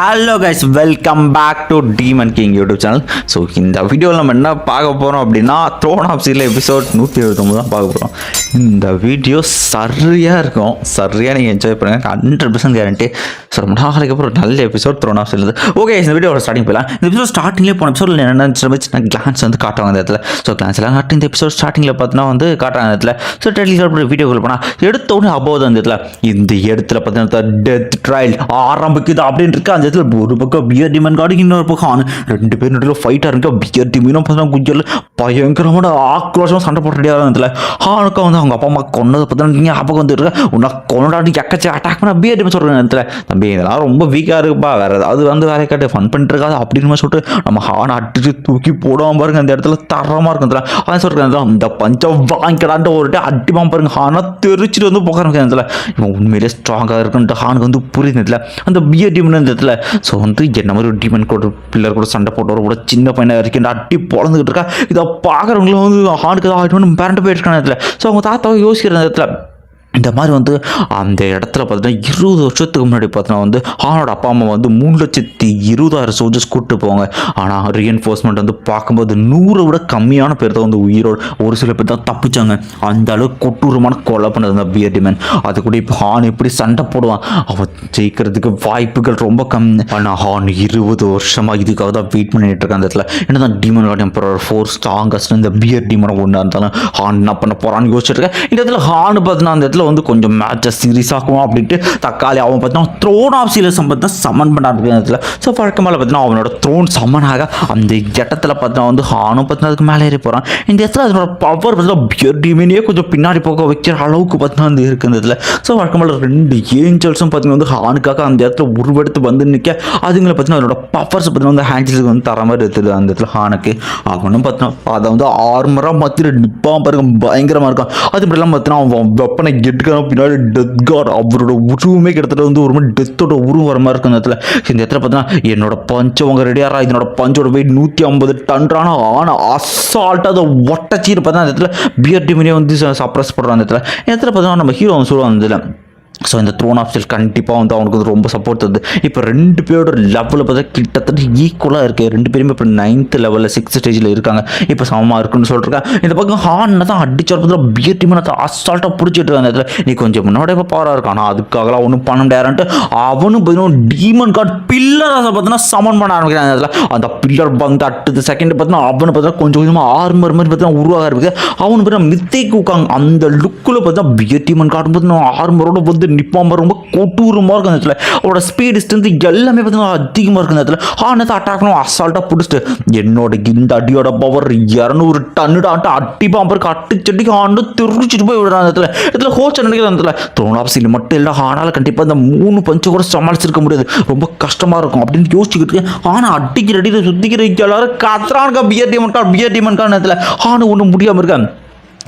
Hello guys welcome back to demon king YouTube channel so இந்த வீடியோவில் நம்ம என்ன பார்க்க போகிறோம் அப்படின்னா த்ரோன் ஆஃப் சீரில் எபிசோட் நூற்றி எழுபத்தொம்பது தான் பார்க்க போகிறோம் இந்த வீடியோ சரியாக இருக்கும். சரியாக நீங்கள் என்ஜாய் பண்ணுங்கள் ஹண்ட்ரட் பர்சன்ட் கேரண்டி ஸோ ரொம்ப நாளைக்கு அப்புறம் நல்ல எபிசோட் த்ரோன் ஆஃப் சீரில் ஓகே இந்த வீடியோட ஸ்டார்டிங் போயிடலாம். இந்த எபிசோட் ஸ்டார்டிங்லேயே போன எபிசோடில் என்ன சின்ன கிளான்ஸ் வந்து காட்டுவாங்க இந்த இடத்துல. ஸோ கிளான்ஸ் எல்லாம் காட்டி இந்த எபிசோட் ஸ்டார்டிங்கில் பார்த்தீங்கன்னா வந்து காட்டுறாங்க இந்த இடத்துல. ஸோ டெலிகிராஃப் வீடியோக்குள்ள போனால் எடுத்த உடனே அபோது அந்த இடத்துல. இந்த இடத்துல பார்த்தீங்கன்னா டெத் ட்ரையல் ஆரம்பிக்குது அப்படின்னு இருக்கு. அந்த இடத்துல ஒரு பக்கம் பியர் டிமன் கார்டு இன்னொரு பக்கம் ஆணு ரெண்டு பேரும் நடுவில் ஃபைட்டாக இருக்கு பியர் டிமனும் பார்த்தீங்கன்னா குஞ்சல் பயங்கரமான ஆக்ரோஷமாக சண்டை போட்டு இருந்ததுல இடத்துல வந்து அவங்க அப்பா அம்மா கொன்னதை பார்த்தா நீங்கள் அப்பா வந்து இருக்க உன்னை கொண்டாடி எக்கச்சி அட்டாக் பண்ண பியர் டிமன் சொல்கிறேன் இடத்துல தம்பி இதெல்லாம் ரொம்ப வீக்காக இருக்குப்பா வேறு ஏதாவது வந்து வேலை காட்டு ஃபன் பண்ணிட்டு இருக்காது அப்படின்னு சொல்லிட்டு நம்ம ஹானை அடிச்சு தூக்கி போடாமல் பாருங்க அந்த இடத்துல தரமாக இருக்கும் அதான் சொல்கிறேன் இந்த பஞ்சம் வாங்கிக்கலான்ட்டு ஒரு டே அடிப்பான் பாருங்க ஹானா தெரிச்சிட்டு வந்து போக ஆரம்பிக்கிற இடத்துல இவன் உண்மையிலே ஸ்ட்ராங்காக இருக்குன்ட்டு ஹானுக்கு வந்து புரியுது அந்த பியர் டிமன் இந்த இடத்துல ஸோ வந்து என்ன மாதிரி ஒரு டீமன் கூட பில்லர் கூட சண்டை போட்டு கூட சின்ன பையனாக இருக்கேன் அட்டி பொழந்துக்கிட்டு இருக்கா. இதை பார்க்குறவங்களும் வந்து ஹானுக்கு தான் ஆகிட்டு பேரண்ட் போயிருக்கான இடத்துல. ஸோ அவங்க தாத்தாவை யோசிக்கிற இடத்துல இந்த மாதிரி வந்து அந்த இடத்துல பார்த்தீங்கன்னா இருபது வருஷத்துக்கு முன்னாடி பார்த்தீங்கன்னா வந்து ஹானோட அப்பா அம்மா வந்து மூணு லட்சத்தி இருபதாயிரம் சோல்ஜர்ஸ் கூப்பிட்டு போவாங்க. ஆனால் ரீஎன்ஃபோர்ஸ்மெண்ட் வந்து பார்க்கும்போது நூறை விட கம்மியான பேர் தான் வந்து உயிரோடு ஒரு சில பேர் தான் தப்பிச்சாங்க. அந்த அளவுக்கு கொட்டூரமான கொலை பண்ணது அந்த பியர்டி மேன் அது கூட இப்போ ஹான் எப்படி சண்டை போடுவான்? அவன் ஜெயிக்கிறதுக்கு வாய்ப்புகள் ரொம்ப கம்மி. ஆனால் ஹான் இருபது வருஷமாக இதுக்காக தான் வெயிட் பண்ணிட்டு இருக்கான் அந்த இடத்துல. என்ன தான் demon card emperor four strongest இந்த பியர் டீமனை ஒன்றா இருந்தாலும் ஹான் என்ன பண்ண போகிறான்னு யோசிச்சிருக்கேன் இந்த இடத்துல ஹான் பார்த்தீங்கன்னா அந்த இடத்துல வந்து கொஞ்சம் மேட்சை சீரியஸ் ஆகும் அப்படின்ட்டு தக்காளி அவன் பார்த்தீங்கன்னா த்ரோன் ஆஃப் சீரியஸ் பார்த்தீங்கன்னா சமன் பண்ண ஆரம்பிக்கிற இடத்துல ஸோ வழக்கமாக பார்த்தீங்கன்னா அவனோட த்ரோன் சமனாக அந்த இடத்துல பார்த்தினா வந்து ஹானும் பார்த்தீங்கன்னா அதுக்கு மேலே ஏறி போகிறான் இந்த இடத்துல அதனோட பவர் பார்த்தீங்கன்னா பியர் டீமினே கொஞ்சம் பின்னாடி போக வைக்கிற அளவுக்கு பார்த்தீங்கன்னா வந்து இருக்கு இந்த ஸோ வழக்கமாக ரெண்டு ஏஞ்சல்ஸும் பார்த்தீங்கன்னா வந்து ஹானுக்காக அந்த இடத்துல உருவெடுத்து வந்து நிற்க அதுங்களை பார்த்தீங்கன்னா அதோட பவர்ஸ் பார்த்தீங்கன்னா வந்து ஹேண்டில்ஸுக்கு வந்து தர மாதிரி இருக்குது அந்த இடத்துல ஹானுக்கு. அவனும் பார்த்தீங்கன்னா அதை வந்து ஆர்மராக மாற்றிட்டு நிற்பான் பாருங்க பயங்கரமாக இருக்கும் அது மட்டும் இல்லாமல் பார்த்தீங்கன்னா அவன் வெப்பனை கெட்டுக்கான பின்னாடி டெத் காட் அவரோட உருவமே கிட்டத்தட்ட வந்து ஒரு மாதிரி டெத்தோட உருவம் வர மாதிரி இருக்கும் அந்த இடத்துல. இந்த இடத்துல பார்த்தீங்கன்னா என்னோட பஞ்சம் அவங்க ரெடியாரா இதனோட பஞ்சோட வெயிட் நூற்றி ஐம்பது டன்றான ஆனால் அசால்ட்டாக அதை ஒட்டச்சின்னு பார்த்தா அந்த இடத்துல பியர் டிமினே வந்து சப்ரஸ் பண்ணுறான் அந்த இடத்துல. இந்த இடத்துல பார்த்தீங்கன்னா நம்ம ஹீரோ சொல்லுவாங்க அந்த இதில் ஸோ இந்த த்ரோன் ஆஃப் ஸ்டில் கண்டிப்பாக வந்து அவனுக்கு வந்து ரொம்ப சப்போர்ட் தருது. இப்போ ரெண்டு பேரோட லெவலில் பார்த்தா கிட்டத்தட்ட ஈக்குவலாக இருக்குது ரெண்டு பேருமே இப்போ நைன்த் லெவலில் சிக்ஸ்த் ஸ்டேஜில் இருக்காங்க. இப்போ சமமாக இருக்குன்னு சொல்லிருக்கேன் இந்த பக்கம் ஹார்னை தான் அடிச்சு பார்த்தா பியர் டீம் அசால்ட்டாக பிடிச்சிட்டு இருந்த அந்த இடத்துல நீ கொஞ்சம் முன்னாடி இப்போ பவராக இருக்கான். ஆனால் அதுக்காகலாம் ஒன்றும் பண்ண முடியாதுன்ட்டு அவனும் பார்த்தீங்கன்னா டீமன் கார்டு பில்லர் பார்த்தீங்கன்னா சமன் பண்ண ஆரம்பிக்கிறான் அந்த இடத்துல அந்த பில்லர் வந்து அட்டுது செகண்ட் பார்த்தீங்கன்னா அவனு பார்த்தீங்கன்னா கொஞ்சம் கொஞ்சமாக ஆர்மர் மாதிரி பார்த்தீங்கன்னா உருவாக இருக்குது அவனு பார்த்தீங்கன்னா மித்தேக்கு உட்காங்க அந்த லுக்கில் பார்த்தீங்கன்னா பியர் டீமன் கார்டு பார்த்தீங்கன்னா ஆர்மரோட வந்து நிற்பான் ரொம்ப கொட்டூரமாக இருக்கும் அந்த இடத்துல. அவரோட ஸ்பீடு ஸ்ட்ரென்த் எல்லாமே பார்த்தீங்கன்னா அதிகமாக இருக்கும் அந்த இடத்துல. ஆனால் அட்டாக் பண்ணும் அசால்ட்டாக பிடிச்சிட்டு என்னோட இந்த அடியோட பவர் இரநூறு டன்னுடான்ட்டு அடி பாம்பருக்கு அட்டு செடிக்கு ஆண்டு திருச்சிட்டு போய் விடுறான் அந்த இடத்துல. இடத்துல ஹோச் நினைக்கிற அந்த இடத்துல. சீல் மட்டும் இல்லை ஆனால் கண்டிப்பாக இந்த மூணு பஞ்சு கூட சமாளிச்சிருக்க முடியாது. ரொம்ப கஷ்டமாக இருக்கும் அப்படின்னு யோசிச்சுக்கிட்டு இருக்கேன். ஆனால் அடிக்கிற அடியில் சுத்திக்கிற எல்லாரும் கத்துறானுக்கா பியர் டீமன் கார்டு பியர் இடத்துல. ஆணு ஒன்றும் முடியாமல் இருக்கேன்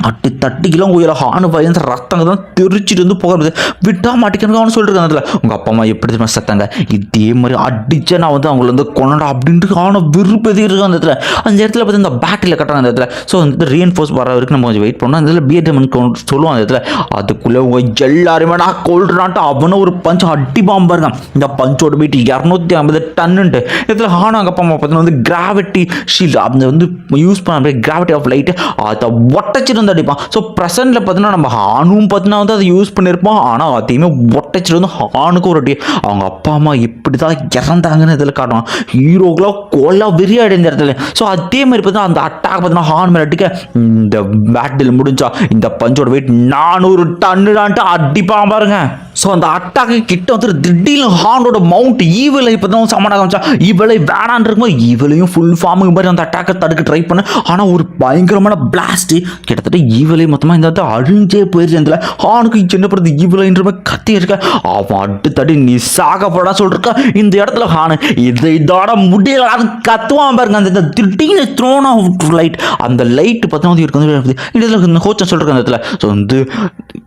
அட்டு தட்டிக்கெல்லாம் உயிரை ஹானு பயந்து ரத்தங்க தான் தெரிச்சிட்டு வந்து போகிறது விட்டா மாட்டிக்கணும் அவனு சொல்லிட்டு அதில் உங்கள் அப்பா அம்மா எப்படி தெரியுமா செத்தாங்க? இதே மாதிரி அடிச்சா நான் வந்து அவங்கள வந்து கொண்டாட அப்படின்ட்டு ஆன விருப்பதி இருக்கும் அந்த இடத்துல. அந்த இடத்துல பார்த்து இந்த பேட்டில் கட்டுறாங்க அந்த இடத்துல. ஸோ வந்து ரீஎன்ஃபோர்ஸ் வர வரைக்கும் நம்ம கொஞ்சம் வெயிட் பண்ணோம் அந்த இடத்துல பிஎட்எம்னு சொல்லுவோம் அந்த இடத்துல. அதுக்குள்ளே உங்கள் எல்லாருமே நான் கொள்றான்ட்டு அவனை ஒரு பஞ்சு அடி பாம்பாருங்க இந்த பஞ்சோட போயிட்டு இரநூத்தி ஐம்பது டன்னுன்ட்டு. இதில் ஹானா அங்கே அப்பா அம்மா பார்த்தீங்கன்னா வந்து கிராவிட்டி ஷீல்டு அந்த வந்து யூஸ் பண்ண கிராவிட்டி ஆஃப் லைட்டு அதை ஒட்டச்சிட்டு வந்து அடிப்பான். ஸோ ப்ரெசென்ட்டில் பார்த்தீங்கன்னா நம்ம ஹானும் பார்த்தீங்கன்னா வந்து அதை யூஸ் பண்ணியிருப்போம் ஆனால் அதையுமே ஒட்டச்சிட்டு வந்து ஹானுக்கு ஒரு அடி. அவங்க அப்பா அம்மா இப்படி தான் இறந்தாங்கன்னு இதில் காட்டுவான். ஹீரோக்கெலாம் கொல்லா வெறியாடி இந்த இடத்துல. ஸோ அதே மாதிரி பார்த்தீங்கன்னா அந்த அட்டாக் பார்த்தீங்கன்னா ஹார்ன் மேலே அடிக்க இந்த பேட்டில் முடிஞ்சா இந்த பஞ்சோட வெயிட் நானூறு டன்னுடான்ட்டு அடிப்பான் பாருங்க. ஸோ அந்த அட்டாக்கு கிட்ட வந்து திடீர்னு ஹானோட மவுண்ட் ஈவலை இப்போ தான் சமனாக காமிச்சா ஈவலை வேணான் இருக்கும்போது ஈவலையும் ஃபுல் ஃபார்முக்கு மாதிரி அந்த அட்டாக்கை தடுக்க ட்ரை பண்ண. ஆனால் ஒரு பயங்கரமான பிளாஸ்ட்டு கிட்டத்தட்ட ஈவலை மொத்தமாக இந்த இடத்துல அழிஞ்சே போயிருச்சு அந்த ஹானுக்கு என்ன பண்ணுறது ஈவலைன்ற மாதிரி கத்தி இருக்க அவன் அடுத்தடி நீ சாகப்படா சொல்லிருக்கா. இந்த இடத்துல ஹானு இதை இதோட முடியல கத்துவான் பாருங்க. அந்த திடீர்னு த்ரோன் ஆஃப் லைட் அந்த லைட் பார்த்தா வந்து இருக்கிறது இந்த இதில் இந்த ஹோச்சன் சொல்கிறாங்க அந்த இடத்துல. ஸோ வந்து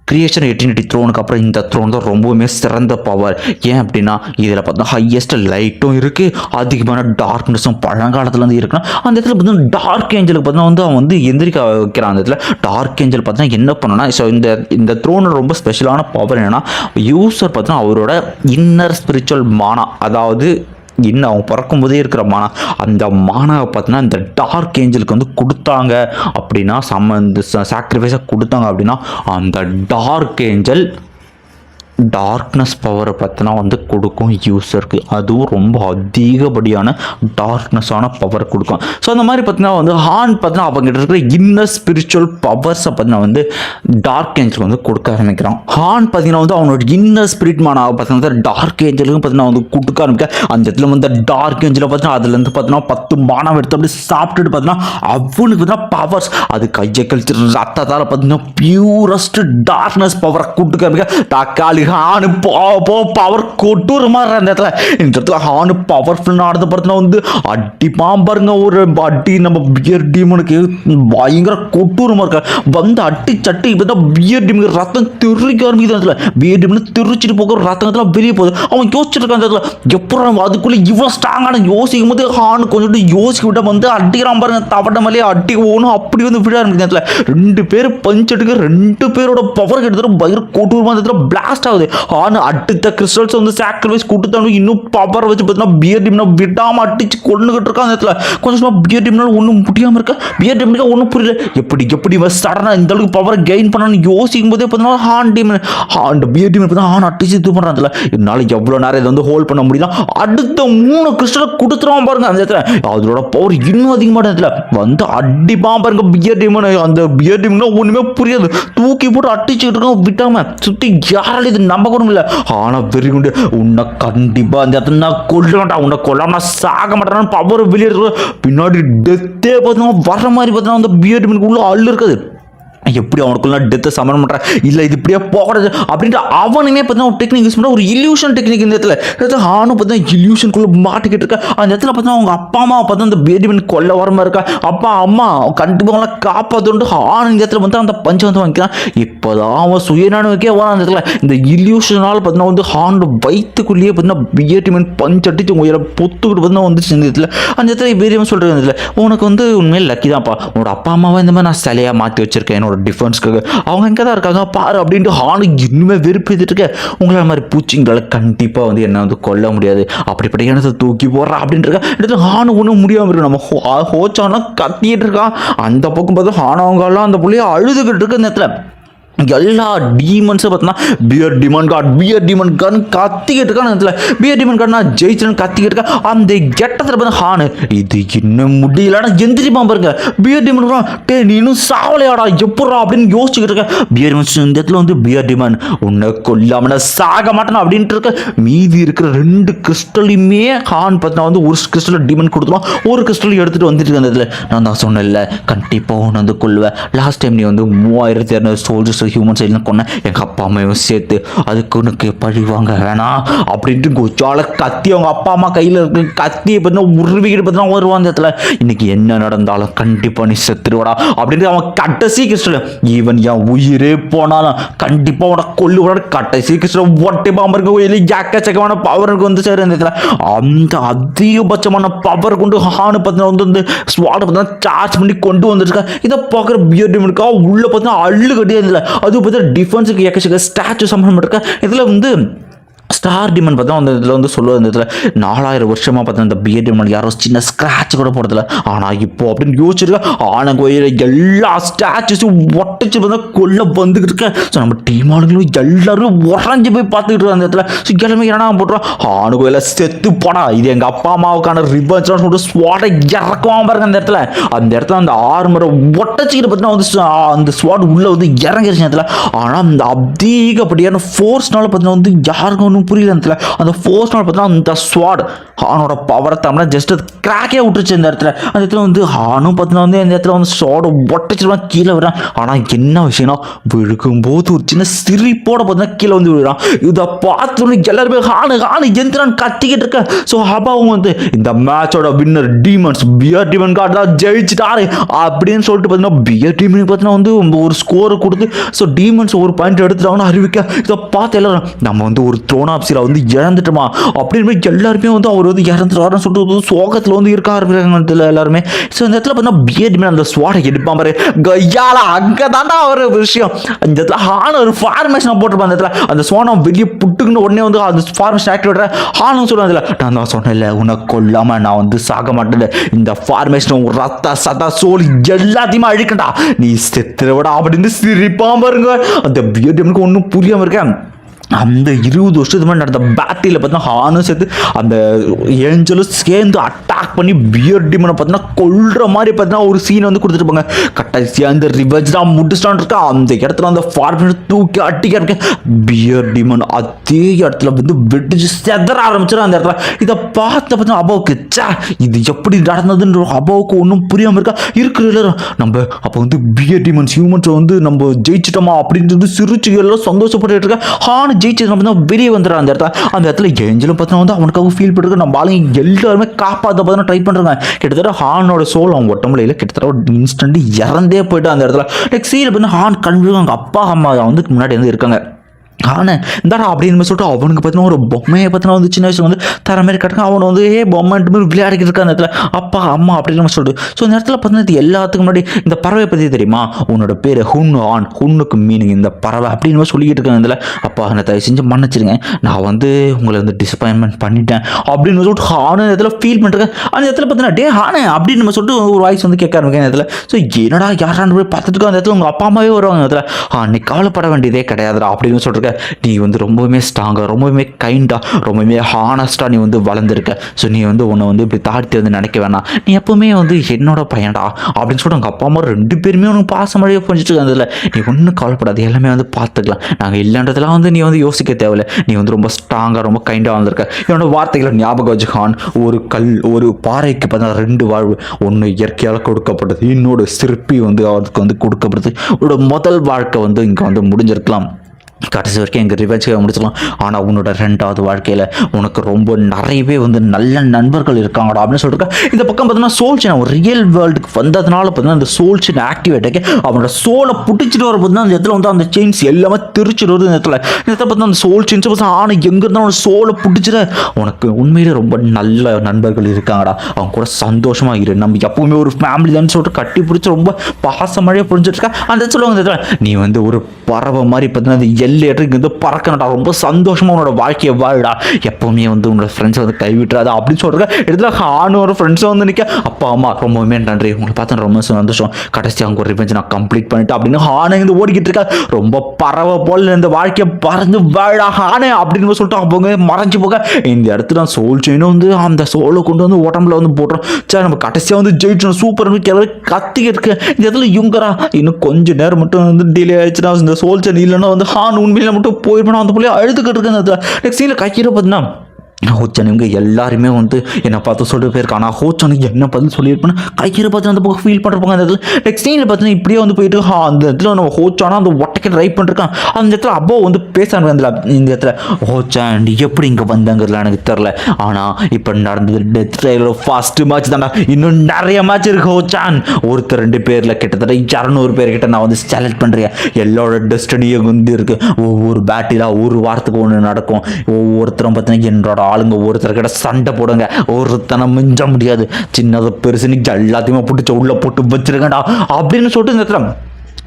கிரியேஷன் எட்டினிட்டி த்ரோனுக்கு அப்புறம் இந்த த்ரோன் தான் ரொம்பவுமே சிறந்த பவர் ஏன் அப்படின்னா இதில் பார்த்தா ஹையஸ்ட் லைட்டும் இருக்குது அதிகமான டார்க்னஸும் பழங்காலத்துலேருந்து இருக்குன்னா அந்த இடத்துல பார்த்தீங்கன்னா டார்க் ஏஞ்சலுக்கு பார்த்தீங்கன்னா வந்து அவன் வந்து எந்திரிக்க வைக்கிறான். அந்த இடத்துல டார்க் ஏஞ்சல் பார்த்தீங்கன்னா என்ன பண்ணுன்னா ஸோ இந்த இந்த த்ரோனோட ரொம்ப ஸ்பெஷலான பவர் என்னென்னா யூசர் பார்த்தீங்கன்னா அவரோட இன்னர் ஸ்பிரிச்சுவல் மானா அதாவது இன்னும் அவங்க பிறக்கும்போதே இருக்கிற மானா அந்த மானாவை பார்த்தீங்கன்னா இந்த டார்க் ஏஞ்சலுக்கு வந்து கொடுத்தாங்க அப்படின்னா சம்ம இந்த சாக்ரிஃபைஸாக கொடுத்தாங்க அப்படின்னா அந்த டார்க் ஏஞ்சல் டார்க்னஸ் பவரை பார்த்தினா வந்து கொடுக்கும் யூஸருக்கு அதுவும் ரொம்ப அதிகப்படியான டார்க்னஸான பவர் கொடுக்கும். ஸோ அந்த மாதிரி பார்த்தீங்கன்னா வந்து ஹான் பார்த்தீங்கன்னா அவங்ககிட்ட இருக்கிற இன்னர் ஸ்பிரிச்சுவல் பவர்ஸை பார்த்தீங்கன்னா வந்து டார்க் ஏஞ்சலுக்கு வந்து கொடுக்க ஆரம்பிக்கிறான். ஹான் பார்த்தீங்கன்னா வந்து அவனோட இன்னர் ஸ்பிரிட் மானாவை பார்த்தீங்கன்னா டார்க் ஏஞ்சலுக்கும் பார்த்தீங்கன்னா வந்து கொடுக்க ஆரம்பிக்க. அந்த இடத்துல வந்து டார்க் ஏஞ்சலை பார்த்தீங்கன்னா அதுலேருந்து பார்த்தீங்கன்னா பத்து மானம் எடுத்து அப்படியே சாப்பிட்டுட்டு பார்த்தீங்கன்னா அவனுக்கு பார்த்தீங்கன்னா பவர்ஸ் அது கையை கழிச்சு ரத்தத்தால் பார்த்தீங்கன்னா பியூரஸ்ட் டார்க்னஸ் பவரை கூட்டுக்க ஆரம்பிக்க. தக்காளி ஹானு போ பவர் கொட்டுற மாதிரி அந்த இடத்துல இந்த இடத்துல ஹானு பவர்ஃபுல் நடந்து பார்த்தீங்கன்னா வந்து அடி பாம்பருங்க ஒரு அடி நம்ம பியர் டீமனுக்கு பயங்கர கொட்டூரமாக இருக்க? வந்து அட்டி சட்டி இப்போ தான் பியர் டீமுக்கு ரத்தம் தெறிக்க ஆரம்பிக்குது அந்த இடத்துல. பியர் டீம்னு தெரிச்சிட்டு போக ரத்தத்தில் வெளியே போகுது. அவன் யோசிச்சுட்டு இருக்கான் அந்த இடத்துல. எப்பறம் அதுக்குள்ளே இவ்வளோ ஸ்ட்ராங்கான யோசிக்கும் போது ஹானு கொஞ்சம் யோசிக்க விட்ட வந்து அடிக்கிறான் பாருங்க தவட்ட மேலே அடி ஓனும் அப்படி வந்து விட ஆரம்பிக்குது இடத்துல. ரெண்டு பேர் பஞ்ச் ரெண்டு பேரோட பவர் கிட்டத்தட்ட பயங்கர கொட்டூரமாக அந்த இடத்துல பிளாஸ்ட் ஆகுது. ஆனா அடுத்த கிறிஸ்டல்ஸ் வந்து சாக்ரிஃபைஸ் கொடுத்தாலும் இன்னும் பவர் வச்சு பார்த்தீங்கன்னா பியர் டீம்னா விடாம அடிச்சு கொண்டுகிட்டு இருக்கா அந்த இடத்துல. கொஞ்சம் பியர் டிம்னால் ஒன்றும் முடியாம இருக்கா? பியர் டீம்னுக்கு ஒன்றும் புரியல. எப்படி எப்படி சடனாக இந்த அளவுக்கு பவர் கெயின் பண்ணணும்னு யோசிக்கும் போதே பார்த்தீங்கன்னா ஹான் டீம் அந்த பியர் டீம் பார்த்தா ஹான் அடிச்சு இது பண்ணுறான் அதில் என்னால் எவ்வளோ நேரம் இதை வந்து ஹோல்ட் பண்ண முடியல அடுத்த மூணு கிறிஸ்டலை கொடுத்துருவான் பாருங்க அந்த இடத்துல. அதோட பவர் இன்னும் அதிகமான இடத்துல. வந்து அடிப்பான் பாருங்க பியர் டீம் அந்த பியர் டீம்னா ஒன்றுமே புரியாது. தூக்கி போட்டு அடிச்சுக்கிட்டு இருக்கோம் விட்டாம சுற்றி யாராலும் இது நம்ப கூட முடியல ஆனா வெறி குண்டு உன்னை கண்டிப்பா அந்த இடத்துல நான் கொல்ல மாட்டேன் உன்னை கொல்லாம நான் சாக மாட்டேன் பவர் வெளியே பின்னாடி டெத்தே பார்த்தீங்கன்னா வர மாதிரி பார்த்தீங்கன்னா அந்த பியர் உள்ள அள்ளு இருக்குது. எப்படி அவனுக்குள்ள டெத்தை சமன் பண்ணுறான் இல்லை இது இப்படியே போகிறது அப்படின்ட்டு அவனுமே பார்த்தீங்கன்னா ஒரு டெக்னிக் யூஸ் பண்ணுற ஒரு இல்யூஷன் டெக்னிக் இந்த இடத்துல. இடத்துல ஆணும் பார்த்தீங்கன்னா இல்யூஷனுக்குள்ளே மாட்டிக்கிட்டு இருக்கா. அந்த இடத்துல பார்த்தீங்கன்னா அவங்க அப்பா அம்மா பார்த்தா அந்த பேடிமன் கொல்ல வரமா இருக்கா. அப்பா அம்மா கண்டிப்பாக அவங்கள காப்பாற்றுன்ட்டு ஆணும் இந்த இடத்துல வந்து அந்த பஞ்சை வந்து வாங்கிக்கிறான். இப்போதான் அவன் சுயநானுக்கே வரான் அந்த இடத்துல. இந்த இல்யூஷனால் பார்த்தீங்கன்னா வந்து ஹான் வயிற்றுக்குள்ளேயே பார்த்தீங்கன்னா பேடிமன் பஞ்ச் அடிச்சு உயிரை பொத்துக்கிட்டு பார்த்தீங்கன்னா வந்துச்சு இந்த இடத்துல. அந்த இடத்துல பேடிமன் சொல்கிறது இந்த இடத்துல? உனக்கு வந்து உண்மையில் லக்கி தான்ப்பா. உன்னோட அப்பா அம்மாவை இந்த மாதிரி நான் சிலையாக மாற்றி வச்சிருக்கேன். என்னோட டிஃபென்ஸ்க்காக அவங்க எங்கே தான் இருக்காங்க. பாரு அப்படின்ட்டு ஹானுக்கு இன்னுமே வெறுப்பு இருக்க. உங்களால் மாதிரி பூச்சிங்களால் கண்டிப்பாக வந்து என்ன வந்து கொல்ல முடியாது. அப்படிப்பட்ட இனத்தை தூக்கி போடுறா அப்படின்ட்டு இடத்துல ஹானு ஒன்றும் முடியாமல் இருக்கு. நம்ம ஹோ ஹோச்சானா கத்திட்டு இருக்கான் அந்த பக்கம் பார்த்து ஹானவங்கெல்லாம் அந்த பிள்ளைய அழுதுகிட்டு இருக்கு இந்த இடத்துல. எல்லா டீமன்ஸும் பார்த்தீங்கன்னா bear demon card bear demon card கத்திக்கிட்டு இருக்கான் இடத்துல. பியர் டிமன் கார்டு நான் ஜெயிச்சேன்னு கத்திக்கிட்டு இருக்கேன் அந்த கெட்டத்தில் பார்த்து ஹானு இது இன்னும் முடியலன்னா எந்திரிப்பா பாருங்க. பியர் டிமன் டே நீ இன்னும் சாவலையாடா எப்படா அப்படின்னு யோசிச்சுக்கிட்டு இருக்கேன் பியர் டிமன்ஸ் இந்த இடத்துல வந்து பியர் டிமன் உன்னை கொல்லாம சாக மாட்டேன் அப்படின்ட்டு இருக்க. மீதி இருக்கிற ரெண்டு கிறிஸ்டலையுமே ஹான் பார்த்தீங்கன்னா வந்து ஒரு கிறிஸ்டல் டிமன் கொடுத்துருவான் ஒரு கிறிஸ்டல் எடுத்துகிட்டு வந்துட்டு இருக்கேன் அந்த இடத்துல. நான் தான் சொன்னேன்ல கண்டிப்பாக உன்னை வந்து கொல்லுவேன். லாஸ்ட் டைம் நீ வந்து மூவாயிரத்தி இரநூறு சோல்ஜர்ஸ் ஹியூமன் சைடில் கொண்டேன் எங்கள் அப்பா அம்மாவும் சேர்த்து அதுக்கு உனக்கு பழி வாங்க வேணாம் அப்படின்ட்டு கொச்சால கத்தி அவங்க அப்பா அம்மா கையில் இருக்கு. கத்தியை பார்த்தீங்கன்னா உருவிக்கிட்டு பார்த்தீங்கன்னா வருவான் அந்த இடத்துல இன்னைக்கு என்ன நடந்தாலும் கண்டிப்பாக நீ செத்துருவாடா அப்படின்ட்டு அவன் கடைசி கிருஷ்ணன். ஈவன் என் உயிரே போனாலும் கண்டிப்பாக உன கொல்லுவாட கடைசி கிறிஸ்டல் ஒட்டை பாம்பருக்கு இல்லை எக்கச்சக்கமான பவருக்கு வந்து சேர் அந்த இடத்துல அந்த அதிகபட்சமான பவர் கொண்டு ஹானு பார்த்தீங்கன்னா வந்து வந்து ஸ்வாட் பார்த்தீங்கன்னா சார்ஜ் பண்ணி கொண்டு வந்துருக்கா இதை பார்க்குற பியர் இருக்கா உள்ளே பார்த்தீங்கன்னா அள்ளு கட்டியே இல்லை அது பார்த்தா டிஃபென்ஸுக்கு எக்கச்சக்க ஸ்டாச்சு சம்பந்தப்பட்டிருக்கா. இதில் வந்து ஸ்டார் டிமன் பார்த்தா அந்த இதில் வந்து சொல்லுவது அந்த இதில். நாலாயிரம் வருஷமாக பார்த்தா அந்த பியர் டிமன் யாரோ சின்ன ஸ்க்ராட்ச் கூட போடுறதில்ல ஆனால் இப்போ அப்படின்னு யோசிச்சிருக்கா ஆனால் கோயில் எல்லா ஸ்டாச்சுஸும் ஒட்டச்சு பார்த்தா கொல்ல வந்துக்கிட்டு இருக்கேன். ஸோ நம்ம டீம் ஆளுங்களும் எல்லாரும் உடஞ்சி போய் பார்த்துக்கிட்டு அந்த இடத்துல. ஸோ எல்லாமே என்ன போடுறோம்? ஆணு கோயில செத்து போனா. இது எங்கள் அப்பா அம்மாவுக்கான ரிவர்ஸ் சொல்லிட்டு ஸ்வாட்டை இறக்குவான் பாருங்க அந்த இடத்துல. அந்த இடத்துல அந்த ஆறு முறை ஒட்டச்சிக்கிட்டு பார்த்தீங்கன்னா வந்து அந்த ஸ்வாட் உள்ளே வந்து இறங்கிருச்சு இடத்துல. ஆனால் அந்த அதிகப்படியான ஃபோர்ஸ்னால பார்த்தீங்கன்னா வந்து யாருக்கும் ஒன்றும் புரியல அந்த இடத்துல அந்த நாள் பார்த்தோன்னா அந்த ஸ்வாட் ஹானோட பவரை தமிழ் ஜஸ்ட் அது கிராக்கே விட்டுருச்சு இந்த இடத்துல. அந்த இடத்துல வந்து ஹானும் பார்த்தோன்னா வந்து இந்த இடத்துல வந்து ஸ்வாடை ஒட்டச்சிருவான் கீழே விடுறான். ஆனால் என்ன விஷயம்னா விழுக்கும்போது ஒரு சின்ன சிரிப்போட பார்த்தீங்கன்னா கீழே வந்து விழுறான். இதை பார்த்து எல்லாருமே ஹானு ஹானு எந்திரான் கத்திக்கிட்டு இருக்க. ஸோ அப்பாவும் வந்து இந்த மேட்சோட winner demons bear demon card தான் ஜெயிச்சிட்டாரு அப்படின்னு சொல்லிட்டு பார்த்தீங்கன்னா பியர் டீமனுக்கு பார்த்தீங்கன்னா வந்து ஒரு ஸ்கோரை கொடுத்து ஸோ டீமன்ஸ் ஒரு பாயிண்ட் எடுத்துட்டாங்கன்னு அறிவிக்க இதை பார்த்து எல்லாரும் நம்ம வந்து ஒரு த்ரோனை த்ரோனாப்சியில் வந்து இழந்துட்டோமா? அப்படின்னு போய் எல்லாருமே வந்து அவர் வந்து இறந்துட்டாருன்னு சொல்லிட்டு வந்து சோகத்தில் வந்து இருக்க ஆரம்பிக்கிறாங்க எல்லாருமே. ஸோ இந்த இடத்துல பார்த்தீங்கன்னா பியர்ட் அந்த ஸ்வாடை எடுப்பான் பாரு. கையால அங்கே தாண்டா ஒரு விஷயம். இந்த இடத்துல ஹான் ஒரு ஃபார்மேஷன் போட்டிருப்பான் அந்த இடத்துல. அந்த சோனம் வெளியே புட்டுக்குன்னு உடனே வந்து அந்த ஃபார்மேஷன் ஆக்டிவேட்டர் ஹானும் சொல்லுவாங்க அதில் நான் தான் சொன்னேன்ல உனக்கு கொல்லாமல் நான் வந்து சாக மாட்டேன் இந்த ஃபார்மேஷன் ரத்த சதா சோல் எல்லாத்தையுமே அழிக்கண்டா. நீ செத்துறவிடா அப்படின்னு சிரிப்பான் பாருங்க. அந்த பியர்ட் ஒன்றும் புரியாமல் இருக்கேன். அந்த இருபது வருஷத்துக்கு முன்னாடி நடந்த பேட்டில் பார்த்தீங்கன்னா ஹானும் சேர்த்து அந்த ஏஞ்சலும் சேர்ந்து அட்டாக் பண்ணி பியர் டிமனை பார்த்தீங்கன்னா கொள்ற மாதிரி பார்த்தீங்கன்னா ஒரு சீனை வந்து கொடுத்துருப்பாங்க கட்டாசியாக அந்த ரிவர்ஜ் தான் முடிச்சிட்டான் இருக்கா? அந்த இடத்துல அந்த ஃபார்மேஷன் தூக்கி அட்டிக்க இருக்க பியர் டிமன் அதே இடத்துல வந்து வெடிச்சு செதற ஆரம்பிச்சிடும் அந்த இடத்துல. இதை பார்த்த பார்த்தா அபாவுக்கு சே இது எப்படி நடந்ததுன்ற அபாவுக்கு ஒன்றும் புரியாமல் இருக்கா? இருக்கிற எல்லாரும் நம்ம அப்போ வந்து பியர் டிமன்ஸ் ஹியூமன்ஸ் வந்து நம்ம ஜெயிச்சிட்டோமா அப்படின்றது சிரிச்சு எல்லாம் சந்தோஷப்பட்டு இருக்க. ஹான் ஜெயிச்சது நம்ம தான் வெளியே வந்துடுறான் அந்த இடத்துல. அந்த இடத்துல ஏஞ்சலும் பார்த்தா வந்து அவனுக்காக ஃபீல் பண்ணுறது நம்ம ஆளுங்க எல்லாருமே காப்பாற்ற பார்த்தா ட்ரை பண்ணுறாங்க கிட்டத்தட்ட ஹானோட சோல் அவன் ஒட்டமலையில் கிட்டத்தட்ட ஒரு இன்ஸ்டன்ட் இறந்தே போயிட்டு அந்த இடத்துல. நெக்ஸ்ட் சீரியல் பார்த்தீங்கன்னா ஹான் கண்டு அவங்க அப்பா அம்மா வந்து முன்னாடி வந்து இருக்காங்க. ஆனால் இந்தாடா அப்படின்னு சொல்லிட்டு அவனுக்கு பார்த்தீங்கன்னா ஒரு பொம்மையை பார்த்தீங்கன்னா வந்து சின்ன வயசுல வந்து தர மாதிரி கட்டுங்க அவன் வந்து ஏ பொம்மைன்ட்டு மாதிரி விளையாடிக்கிட்டு இருக்க அந்த இடத்துல. அப்பா அம்மா அப்படின்னு நம்ம சொல்லிட்டு. ஸோ இந்த இடத்துல பார்த்தீங்கன்னா இது எல்லாத்துக்கும் முன்னாடி இந்த பறவை பற்றி தெரியுமா? உன்னோட பேர் ஹுன்னு ஆன் ஹுன்னுக்கு மீனிங் இந்த பறவை அப்படின்னு சொல்லிக்கிட்டு இருக்காங்க இதில் அப்பா நான் தயவு செஞ்சு மன்னிச்சிருங்க. நான் வந்து உங்களை வந்து டிசப்பாயின்மெண்ட் பண்ணிட்டேன். அப்படின்னு சொல்லிட்டு ஹானு இடத்துல ஃபீல் பண்ணிருக்கேன் அந்த இடத்துல பார்த்தீங்கன்னா டே ஆனே அப்படின்னு நம்ம சொல்லிட்டு ஒரு வாய்ஸ் வந்து கேட்க ஆரம்பிக்கேன் இடத்துல. ஸோ என்னடா யாரான்னு போய் பார்த்துட்டு இருக்கோம் அந்த இடத்துல உங்கள் அப்பா அம்மாவே வருவாங்க இடத்துல. ஆ நீ கவலைப்பட வேண்டியதே கிடையாதுடா அப்படின்னு சொல்லிருக்கேன் நீ வந்து ரொம்பவுமே ஸ்ட்ராங்காக ரொம்பவுமே கைண்டாக ரொம்பவுமே ஹானஸ்ட்டாக நீ வந்து வளர்ந்துருக்க. ஸோ நீ வந்து உன்னை வந்து இப்படி தாழ்த்தி வந்து நினைக்க வேணாம். நீ எப்போவுமே வந்து என்னோட பையன்டா அப்படின்னு சொல்லிட்டு உங்கள் அப்பா அம்மா ரெண்டு பேருமே உனக்கு பாசமழையே புரிஞ்சிட்டு இருந்ததில்ல நீ ஒன்றும் கவலைப்படாது எல்லாமே வந்து பார்த்துக்கலாம் நாங்கள் இல்லைன்றதுலாம் வந்து நீ வந்து யோசிக்க தேவையில்ல. நீ வந்து ரொம்ப ஸ்ட்ராங்காக ரொம்ப கைண்டாக வந்திருக்க என்னோட வார்த்தைகளை ஞாபகம் வச்சுக்கான். ஒரு கல் ஒரு பாறைக்கு பார்த்தா ரெண்டு வாழ்வு. ஒன்று இயற்கையால் கொடுக்கப்பட்டது இன்னொரு சிற்பி வந்து அதுக்கு வந்து கொடுக்கப்படுது உன்னோட முதல் வாழ்க்கை வந்து இங்கே வந்து முடிஞ்சிருக்கலாம். கடைசி வரைக்கும் எங்கள் ரிவெஞ்சுக்காக முடிச்சிடலாம். ஆனால் உன்னோட ரெண்டாவது வாழ்க்கையில் உனக்கு ரொம்ப நிறையவே வந்து நல்ல நண்பர்கள் இருக்காங்கடா அப்படின்னு சொல்லிட்டு இந்த பக்கம் பார்த்தீங்கன்னா சோல் அவன் ஒரு ரியல் வேர்ல்டுக்கு வந்ததுனால பார்த்தீங்கன்னா அந்த சோல் ஆக்டிவேட் ஆகி அவனோட சோலை பிடிச்சிட்டு வர பார்த்தீங்கன்னா அந்த இடத்துல வந்து அந்த செயின்ஸ் எல்லாமே திருச்சிட்டு வருது இந்த இடத்துல. இந்த இடத்துல பார்த்தா அந்த சோல் செயின்ஸ் பார்த்தா ஆனால் எங்கே இருந்தாலும் அவனோட சோலை பிடிச்சிட உனக்கு உண்மையிலே ரொம்ப நல்ல நண்பர்கள் இருக்காங்கடா. அவங்க கூட சந்தோஷமாக இரு. நம்ம எப்பவுமே ஒரு ஃபேமிலி தான் சொல்லிட்டு கட்டி பிடிச்சி ரொம்ப பாசமழையாக புரிஞ்சிட்ருக்கா இருக்கா. அந்த சொல்லுவாங்க இந்த இடத்துல நீ வந்து ஒரு பறவை மாதிரி பார்த்தீங்கன்னா அந்த எல்லையற்ற இங்கே வந்து பறக்கணும்டா. ரொம்ப சந்தோஷமாக உன்னோட வாழ்க்கையை வாழுடா. எப்போவுமே வந்து உன்னோட ஃப்ரெண்ட்ஸை வந்து கைவிட்டுறாத அப்படின்னு சொல்கிற இடத்துல ஹானோட ஃப்ரெண்ட்ஸும் வந்து நிற்க அப்பா அம்மா ரொம்பவுமே நன்றி. உங்களை பார்த்து ரொம்ப சந்தோஷம். கடைசி அவங்க ஒரு ரிவெஞ்ச் நான் கம்ப்ளீட் பண்ணிட்டேன் அப்படின்னு ஹானை இருந்து ஓடிக்கிட்டு இருக்கா. ரொம்ப பறவை போல் இந்த வாழ்க்கையை பறந்து வாழா ஹானே அப்படின்னு சொல்லிட்டு அவங்க மறைஞ்சு போக. இந்த இடத்துல சோல் செயினும் வந்து அந்த சோலை கொண்டு வந்து உடம்புல வந்து போடுறோம் சரி நம்ம கடைசியாக வந்து ஜெயிச்சோம். சூப்பர் கிளம்பி கத்திக்கிட்டு இருக்கு. இந்த இடத்துல இவங்கரா இன்னும் கொஞ்சம் நேரம் மட்டும் வந்து டிலே ஆயிடுச்சுன்னா இந்த சோல் செயின் இல்லைன்னா வந்து ஹான் உண்மையில் மட்டும் போயிருப்பேன்? அந்த பிள்ளைய அழுதுகிட்டு இருக்கு அந்த நெக்ஸ்ட் சீனில் கக்கீரை பார்த்தீங்கன்னா ஹோச்சன் எல்லாருமே வந்து என்னை பார்த்து சொல்லிட்டு போயிருக்கான் ஆனால் ஹோச்சனுக்கு என்ன பதில் சொல்லியிருப்பேன் கைக்கிற பார்த்து அந்த பக்கம் ஃபீல் பண்ணிருப்பாங்க அந்த இடத்துல நெக்ஸ்ட் சீனில் பார்த்தீங்கன்னா இப்படியே வந்து போயிட்டு ஹா, அந்த இடத்துல நம்ம ஹோச்சானா அந்த ஒட்டைக்கு ட்ரை பண்ணிருக்கான். அந்த இடத்துல அப்போ வந்து பேசாங்க அந்த இந்த இடத்துல. ஹோச்சான் எப்படி இங்கே வந்தாங்கிறதுல எனக்கு தெரில ஆனால் இப்போ நடந்தது டெத் ட்ரைலர் ஃபர்ஸ்ட் மேட்ச் தாண்டா இன்னும் நிறைய மேட்ச் இருக்கு ஹோச்சான். ஒருத்தர் ரெண்டு பேரில் கிட்டத்தட்ட இரநூறு பேர்கிட்ட நான் வந்து செலக்ட் பண்ணுறேன் எல்லாரோட டெஸ்டினியும் வந்து இருக்குது ஒவ்வொரு பேட்டில் ஒரு வாரத்துக்கு ஒன்று நடக்கும். ஒவ்வொருத்தரும் பார்த்தீங்கன்னா என்னோட ஆளுங்க ஒருத்தர்கிட்ட சண்டை போடுங்க. ஒருத்தனை மிஞ்ச முடியாது. சின்னது பெருசுன்னு எல்லாத்தையுமே பிடிச்ச உள்ள போட்டு வச்சிருக்கேன்டா அப்படின்னு சொல்லிட்டு இந்த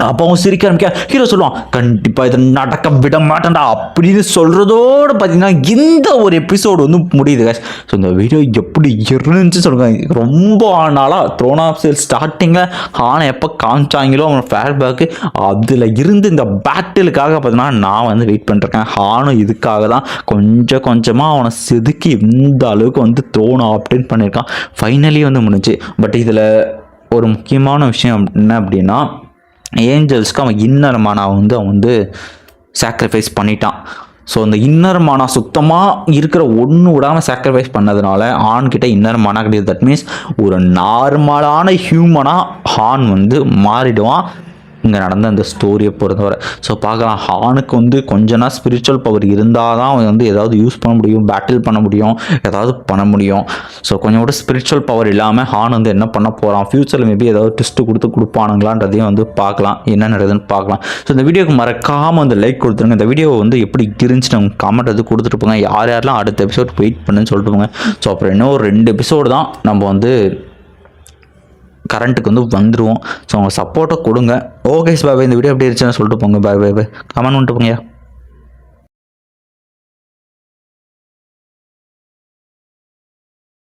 அப்போ அவன் சிரிக்க ஆரம்பிக்க ஹீரோ சொல்லுவான் கண்டிப்பாக இதை நடக்க விட மாட்டேன்டா. அப்படின்னு சொல்கிறதோடு பார்த்தீங்கன்னா இந்த ஒரு எபிசோடு வந்து முடியுது கேஷ் ஸோ இந்த வீடியோ எப்படி இருந்துச்சு சொல்லுங்க. ரொம்ப நாளாக த்ரோன் ஆஃப் சேல் ஸ்டார்டிங்கில் ஆனால் எப்போ காமிச்சாங்களோ அவனோட ஃபேட்பேக்கு அதில் இருந்து இந்த பேட்டிலுக்காக பார்த்தீங்கன்னா நான் வந்து வெயிட் பண்ணிருக்கேன். ஹானும் இதுக்காக தான் கொஞ்சம் கொஞ்சமாக அவனை செதுக்கி இந்த அளவுக்கு வந்து த்ரோன் ஆப்டேட் பண்ணியிருக்கான். ஃபைனலி வந்து முடிஞ்சு. பட் இதில் ஒரு முக்கியமான விஷயம் என்ன அப்படின்னா ஏஞ்சல்ஸ்க்கு அவன் இன்னர் மானா வந்து அவன் வந்து சாக்ரிஃபைஸ் பண்ணிட்டான். ஸோ அந்த இன்னர் மானா சுத்தமாக இருக்கிற ஒன்று விடாமல் சாக்ரிஃபைஸ் பண்ணதுனால ஆண்கிட்ட இன்னர் மானா கிடையாது. தட் மீன்ஸ் ஒரு நார்மலான ஹியூமனாக ஹான் வந்து மாறிடுவான். இங்கே நடந்த அந்த ஸ்டோரியை பொறுத்தவரை. ஸோ பார்க்கலாம். ஹானுக்கு வந்து கொஞ்சனா ஸ்பிரிச்சுவல் பவர் இருந்தால் தான் அவன் வந்து ஏதாவது யூஸ் பண்ண முடியும் பேட்டில் பண்ண முடியும் ஏதாவது பண்ண முடியும். ஸோ கொஞ்சம் கூட ஸ்பிரிச்சுவல் பவர் இல்லாமல் ஹான் வந்து என்ன பண்ண போகிறான் ஃப்யூச்சரில் மேபி ஏதாவது டெஸ்ட்டு கொடுத்து கொடுப்பானுங்களான்றதையும் வந்து பார்க்கலாம். என்ன நடக்குதுன்னு பார்க்கலாம். ஸோ இந்த வீடியோக்கு மறக்காமல் வந்து லைக் கொடுத்துருங்க. இந்த வீடியோவை வந்து எப்படி இருந்துச்சுன்னு அவங்க கமெண்ட் வந்து கொடுத்துட்டு போங்க. யார் யாரெல்லாம் அடுத்த எபிசோட் வெயிட் பண்ணுன்னு சொல்லிட்டு போங்க. ஸோ அப்புறம் இன்னும் ஒரு ரெண்டு எபிசோடு தான் நம்ம வந்து கரண்ட்டுக்கு வந்து வந்துடுவோம் ஸோ அவங்க சப்போர்ட்டை கொடுங்க. ஓகே பாய் இந்த வீடியோ எப்படி இருந்துச்சுன்னு சொல்லிட்டு போங்க. பாய் பாய் பாய் கமெண்ட் பண்ணிட்டு போங்கயா